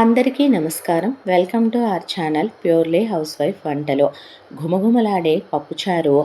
అందరికీ నమస్కారం. Welcome to our channel purely housewife వంటలు. ఘుమఘుమలాడే పప్పుచారు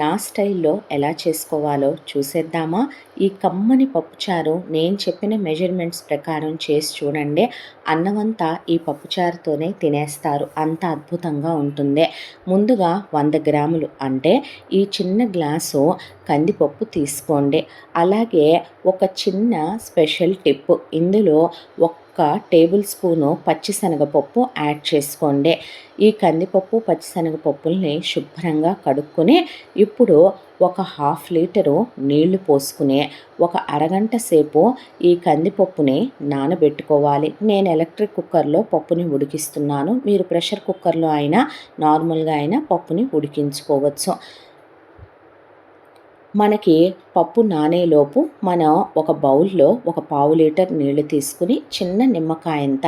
నా స్టైల్లో ఎలా చేసుకోవాలో చూసేద్దామా? ఈ కమ్మని పప్పుచారు నేను చెప్పిన మెజర్మెంట్స్ ప్రకారం చేసి చూడండి. అన్నమంతా ఈ పప్పుచారుతోనే తినేస్తారు. అంత అద్భుతంగా ఉంటుంది. ముందుగా వంద గ్రాములు అంటే ఈ చిన్న గ్లాసు కందిపప్పు తీసుకోండి. అలాగే ఒక చిన్న స్పెషల్ టిప్. ఇందులో ఒక ఒక్క టేబుల్ స్పూను పచ్చిశనగపప్పు యాడ్ చేసుకోండి. ఈ కందిపప్పు పచ్చిశనగపప్పుల్ని శుభ్రంగా కడుక్కొని ఇప్పుడు ఒక హాఫ్ లీటరు నీళ్ళు పోసుకుని ఒక అరగంట సేపు ఈ కందిపప్పుని నానబెట్టుకోవాలి. నేను ఎలక్ట్రిక్ కుక్కర్లో పప్పుని ఉడికిస్తున్నాను. మీరు ప్రెషర్ కుక్కర్లో అయినా నార్మల్గా అయినా పప్పుని ఉడికించుకోవచ్చు. మనకి పప్పు నానేలోపు మనం ఒక బౌల్లో ఒక పావు లీటర్ నీళ్ళు తీసుకుని చిన్న నిమ్మకాయంత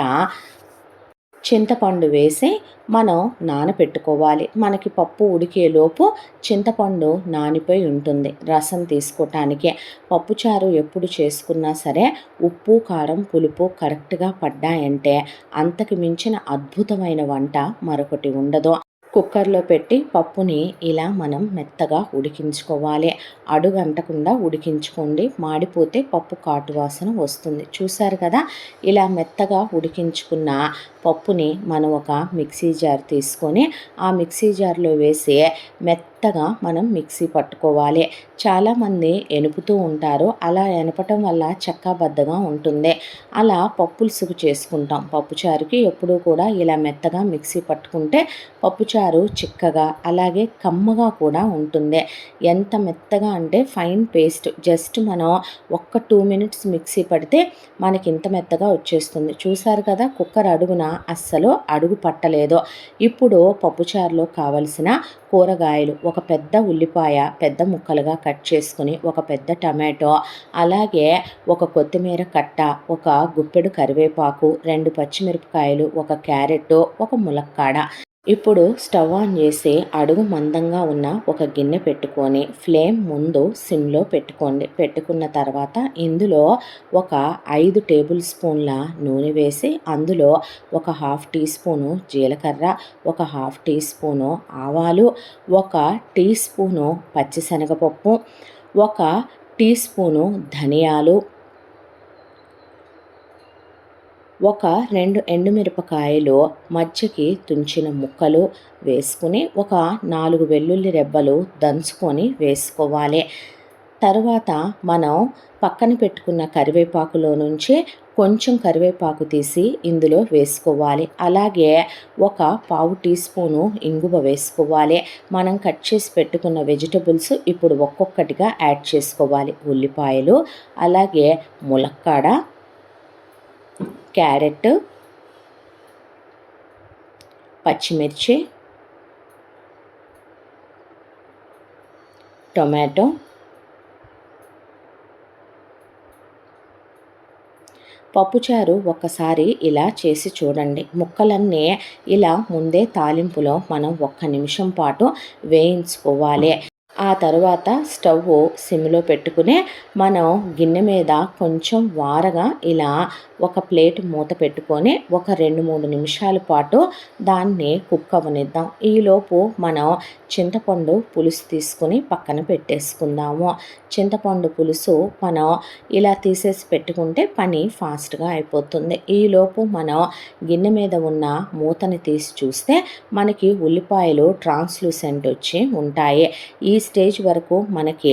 చింతపండు వేసి మనం నానపెట్టుకోవాలి. మనకి పప్పు ఉడికేలోపు చింతపండు నానిపోయి ఉంటుంది రసం తీసుకోవటానికి పప్పుచారు ఎప్పుడు చేసుకున్నా సరే ఉప్పు కారం పులుపు కరెక్ట్గా పడ్డాయంటే అంతకు మించిన అద్భుతమైన వంట మరొకటి ఉండదు. కుక్కర్లో పెట్టి పప్పుని ఇలా మనం మెత్తగా ఉడికించుకోవాలి. అడుగు అంటకుండా ఉడికించుకోండి. మాడిపోతే పప్పు కాటు వాసన వస్తుంది. చూసారు కదా? ఇలా మెత్తగా ఉడికించుకున్న పప్పుని మనం ఒక మిక్సీ జార్ తీసుకొని ఆ మిక్సీ జార్లో వేసి మెత్తగా మనం మిక్సీ పట్టుకోవాలి. చాలామంది ఎనుపుతూ ఉంటారు. అలా ఎనపటం వల్ల చెక్కబద్దగా ఉంటుంది. అలా పప్పులుసుకు చేసుకుంటాం. పప్పుచారుకి ఎప్పుడూ కూడా ఇలా మెత్తగా మిక్సీ పట్టుకుంటే పప్పుచారు చిక్కగా అలాగే కమ్మగా కూడా ఉంటుంది. ఎంత మెత్తగా అంటే ఫైన్ పేస్ట్. జస్ట్ మనం ఒక్క టూ మినిట్స్ మిక్సీ పడితే మనకి ఇంత మెత్తగా వచ్చేస్తుంది. చూసారు కదా కుక్కర్ అడుగున అస్సలు అడుగు పట్టలేదు. ఇప్పుడు పప్పుచారులో కావలసిన కూరగాయలు ఒక పెద్ద ఉల్లిపాయ పెద్ద ముక్కలుగా కట్ చేసుకుని ఒక పెద్ద టమాటో అలాగే ఒక కొత్తిమీర కట్ట ఒక గుప్పెడు కరివేపాకు రెండు పచ్చిమిరపకాయలు ఒక క్యారెట్ ఒక ములక్కాడ. ఇప్పుడు స్టవ్ ఆన్ చేసి అడుగు మందంగా ఉన్న ఒక గిన్నె పెట్టుకొని ఫ్లేమ్ ముందు సిమ్లో పెట్టుకోండి. పెట్టుకున్న తర్వాత ఇందులో ఒక ఐదు టేబుల్ స్పూన్ల నూనె వేసి అందులో ఒక హాఫ్ టీ స్పూను జీలకర్ర ఒక హాఫ్ టీ స్పూను ఆవాలు ఒక టీ స్పూను పచ్చిశనగపప్పు ఒక టీ స్పూను ధనియాలు ఒక రెండు ఎండుమిరపకాయలు మధ్యకి తుంచిన ముక్కలు వేసుకుని ఒక నాలుగు వెల్లుల్లి రెబ్బలు దంచుకొని వేసుకోవాలి. తర్వాత మనం పక్కన పెట్టుకున్న కరివేపాకులో నుంచి కొంచెం కరివేపాకు తీసి ఇందులో వేసుకోవాలి. అలాగే ఒక పావు టీ స్పూను ఇంగువ వేసుకోవాలి. మనం కట్ చేసి పెట్టుకున్న వెజిటబుల్స్ ఇప్పుడు ఒక్కొక్కటిగా యాడ్ చేసుకోవాలి. ఉల్లిపాయలు అలాగే ములక్కాడ క్యారెట్ పచ్చిమిర్చి టొమాటో పప్పుచారు ఒక్కసారి ఇలా చేసి చూడండి. ముక్కలన్నీ ఇలా ముందే తాలింపులో మనం ఒక్క నిమిషం పాటు వేయించుకోవాలి. ఆ తర్వాత స్టవ్ సిమ్లో పెట్టుకుని మనం గిన్నె మీద కొంచెం వారగా ఇలా ఒక ప్లేట్ మూత పెట్టుకొని ఒక రెండు మూడు నిమిషాల పాటు దాన్ని కుక్ అవ్వనిద్దాం. ఈలోపు మనం చింతపండు పులుసు తీసుకుని పక్కన పెట్టేసుకుందాము. చింతపండు పులుసు మనం ఇలా తీసేసి పెట్టుకుంటే పని ఫాస్ట్గా అయిపోతుంది. ఈలోపు మనం గిన్నె మీద ఉన్న మూతని తీసి చూస్తే మనకి ఉల్లిపాయలు ట్రాన్స్లూసెంట్ వచ్చి ఉంటాయి. ఈ స్టేజ్ వరకు మనకి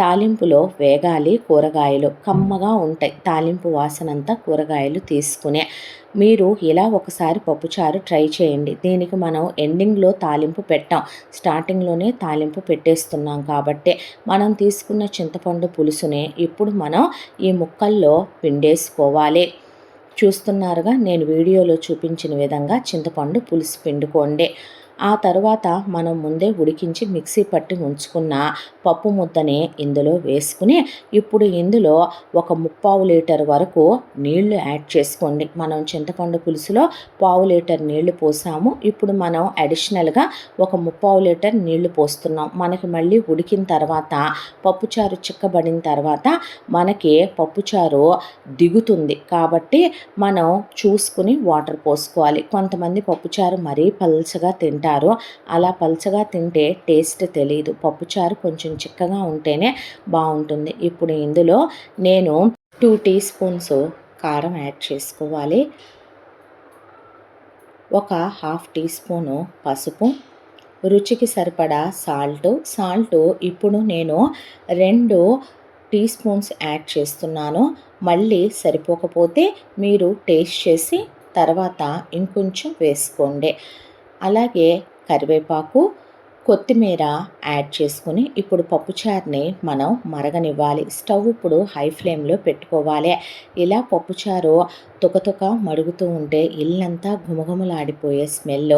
తాలింపులో వేగాలి కూరగాయలు కమ్మగా ఉంటాయి. తాలింపు వాసనంతా కూరగాయలు తీసుకునే మీరు ఇలా ఒకసారి పప్పుచారు ట్రై చేయండి. దీనికి మనం ఎండింగ్లో తాలింపు పెట్టాం. స్టార్టింగ్లోనే తాలింపు పెట్టేస్తున్నాం కాబట్టి మనం తీసుకున్న చింతపండు పులుసునే ఇప్పుడు మనం ఈ ముక్కల్లో పిండేసుకోవాలి. చూస్తున్నారుగా? నేను వీడియోలో చూపించిన విధంగా చింతపండు పులుసు పిండుకోండి. ఆ తర్వాత మనం ముందే ఉడికించి మిక్సీ పట్టి ఉంచుకున్న పప్పు ముద్దని ఇందులో వేసుకుని ఇప్పుడు ఇందులో ఒక ముప్పావు లీటర్ వరకు నీళ్ళు యాడ్ చేసుకోండి. మనం చింతపండు పులుసులో పావు లీటర్ నీళ్ళు పోసాము. ఇప్పుడు మనం అడిషనల్గా ఒక ముప్పావు లీటర్ నీళ్ళు పోస్తున్నాం. మనకి మళ్ళీ ఉడికిన తర్వాత పప్పుచారు చిక్కబడిన తర్వాత మనకి పప్పుచారు దిగుతుంది. కాబట్టి మనం చూసుకుని వాటర్ పోసుకోవాలి. కొంతమంది పప్పుచారు మరీ పల్చగా తింటారు. అలా పలుచగా తింటే టేస్ట్ తెలియదు పప్పుచారు కొంచెం చిక్కగా ఉంటేనే బాగుంటుంది. ఇప్పుడు ఇందులో నేను టూ టీ స్పూన్స్ కారం యాడ్ చేసుకోవాలి. ఒక హాఫ్ టీ స్పూను పసుపు. రుచికి సరిపడా సాల్ట్ సాల్ట్ ఇప్పుడు నేను రెండు టీ స్పూన్స్ యాడ్ చేస్తున్నాను. మళ్ళీ సరిపోకపోతే మీరు టేస్ట్ చేసి తర్వాత ఇంకొంచెం వేసుకోండి. అలాగే కరివేపాకు కొత్తిమీర యాడ్ చేసుకుని ఇప్పుడు పప్పుచారుని మనం మరగనివ్వాలి. స్టవ్ ఇప్పుడు హై ఫ్లేమ్లో పెట్టుకోవాలి. ఇలా పప్పుచారు తుకతుక మరుగుతూ ఉంటే ఇల్లంతా గుమగుమలాడిపోయే స్మెల్.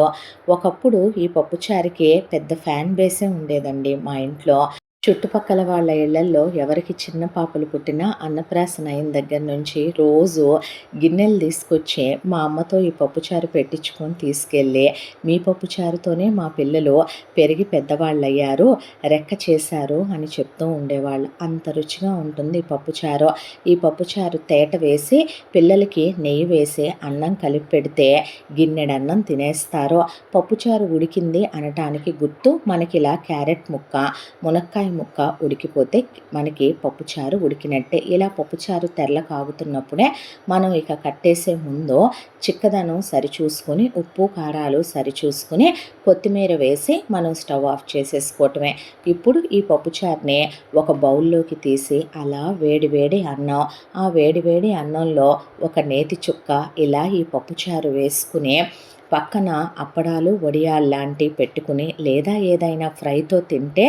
ఒకప్పుడు ఈ పప్పుచారుకి పెద్ద ఫ్యాన్ బేసే ఉండేదండి మా ఇంట్లో. చుట్టుపక్కల వాళ్ళ ఇళ్ళల్లో ఎవరికి చిన్న పాపలు పుట్టినా అన్నప్రాసన అయిన దగ్గర నుంచి రోజు గిన్నెలు తీసుకొచ్చి మా అమ్మతో ఈ పప్పుచారు పెట్టించుకొని తీసుకెళ్ళి మీ పప్పుచారుతోనే మా పిల్లలు పెరిగి పెద్దవాళ్ళు అయ్యారు రెక్క చేశారు అని చెప్తూ ఉండేవాళ్ళు. అంత రుచిగా ఉంటుంది ఈ పప్పుచారు. ఈ పప్పుచారు తేట వేసి పిల్లలకి నెయ్యి వేసి అన్నం కలిపి పెడితే గిన్నెడన్నం తినేస్తారు. పప్పుచారు ఉడికింది అనటానికి గుర్తు మనకి ఇలా క్యారెట్ ముక్క మునక్కాయ ముక్క ఉడికిపోతే మనకి పప్పుచారు ఉడికినట్టే. ఇలా పప్పుచారు తెరల కాగుతున్నప్పుడే మనం ఇక కట్టేసే ముందు చిక్కదనం సరిచూసుకొని ఉప్పు కారాలు సరిచూసుకుని కొత్తిమీర వేసి మనం స్టవ్ ఆఫ్ చేసేసుకోవటమే. ఇప్పుడు ఈ పప్పుచారుని ఒక బౌల్లోకి తీసి అలా వేడి వేడి అన్నం ఆ వేడి వేడి అన్నంలో ఒక నేతి చుక్క ఇలా ఈ పప్పుచారు వేసుకుని పక్కన అప్పడాలు వడియాలు లాంటివి పెట్టుకుని లేదా ఏదైనా ఫ్రైతో తింటే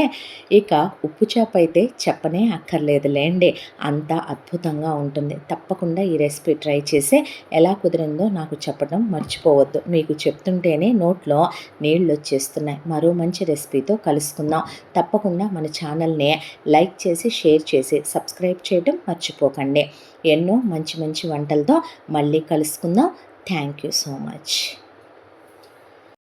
ఇక ఉప్పు చేప అయితే చెప్పనే అక్కర్లేదు లేండి. అంత అద్భుతంగా ఉంటుంది. తప్పకుండా ఈ రెసిపీ ట్రై చేసి ఎలా కుదిరిందో నాకు చెప్పడం మర్చిపోవద్దు. మీకు చెప్తుంటేనే నోట్లో నీళ్ళు వచ్చేస్తున్నాయి. మరో మంచి రెసిపీతో కలుసుకుందాం. తప్పకుండా మన ఛానల్ని లైక్ చేసి షేర్ చేసి సబ్స్క్రైబ్ చేయడం మర్చిపోకండి. ఎన్నో మంచి మంచి వంటలతో మళ్ళీ కలుసుకుందాం. Thank you so much.